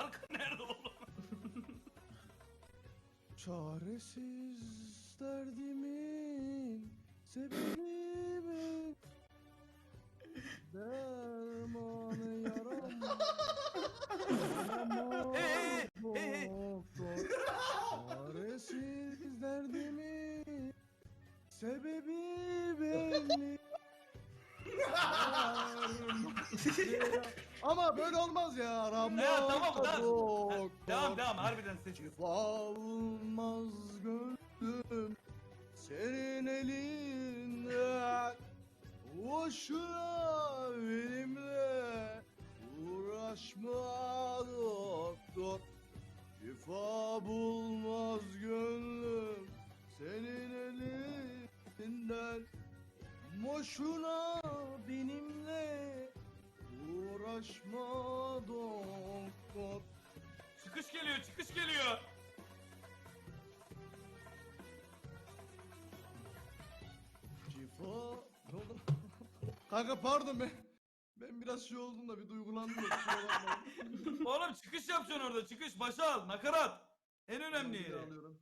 Şarkı nerede oğlum? Çaresiz derdimin sebebi Dermanı yaram Yaramaz Hey, hey, hey, hey. doktor Çaresiz derdimin sebebi belli Ama böyle olmaz ya Ramaz Ya tamam, doktor. Devam devam harbiden. Şifa olmaz gönlüm senin elinden Boşuna benimle uğraşma doktor. Şifa bulmaz gönlüm senin elinden. Boşuna Kanka pardon ben ben biraz şey oldum da bir duygulandım da kusura bakma. Oğlum çıkış yapacaksın orada çıkış başa al nakarat. En Bir önemli. alıyorum.